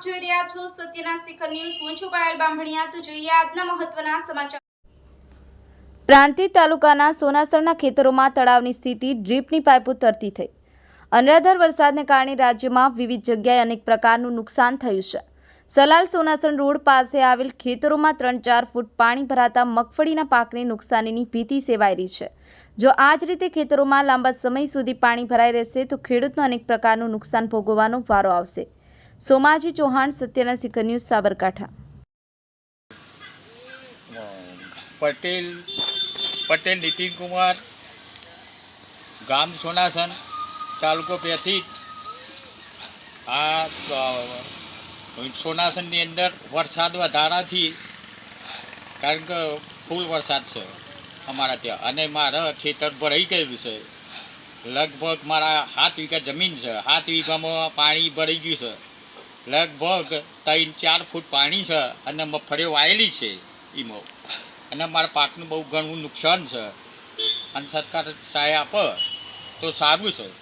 સત્યના શિખર ન્યૂઝ, હું છું પાયલ બામભણિયા તો જોઈએ આજના મહત્વના સમાચાર. પ્રાંતિ તાલુકાના સોનાસરના ખેતરોમાં તળાવની સ્થિતિ ડ્રીપની પાઇપ ઉતરતી થઈ. અનરાધાર વરસાદને કારણે રાજ્યમાં વિવિધ જગ્યાએ અનેક પ્રકારનું નુકસાન થયું છે. સલાલ સોનાસણ રોડ પાસે આવેલ ખેતરોમાં ત્રણ ચાર ફૂટ પાણી ભરાતા મગફળીના પાકને નુકસાનીની ભીતિ સેવાઈ રહી છે. જો આ જ રીતે ખેતરોમાં લાંબા સમય સુધી પાણી ભરાઈ રહેશે, તો ખેડૂતનો અનેક પ્રકારનું નુકસાન ભોગવવાનો વારો આવશે. સોમાજી ચૌહાણ, સત્યના શિખર ન્યૂઝ, સાબરકાંઠા. પટેલ પટેલ નીતિનકુમાર ગામ સોનાસન, તાલુકો પેથી આ સોનાસનની અંદર વરસાદ વધારાથી, કારણ કે ફૂલ વરસાદ છે અમારા ત્યાં. અને મારા ખેતર ભરાઈ ગયું છે. લગભગ મારા સાત વીઘા જમીન છે. સાત વીઘામાં પાણી ભરાઈ ગયું છે. લગભગ ત્રણ, ચાર ફૂટ પાણી છે અને મગફળીઓ વાયેલી છે એમાં અને મારા પાકનું બહુ ઘણું નુકસાન છે. અને સરકાર સહાય આપે તો સારું છે.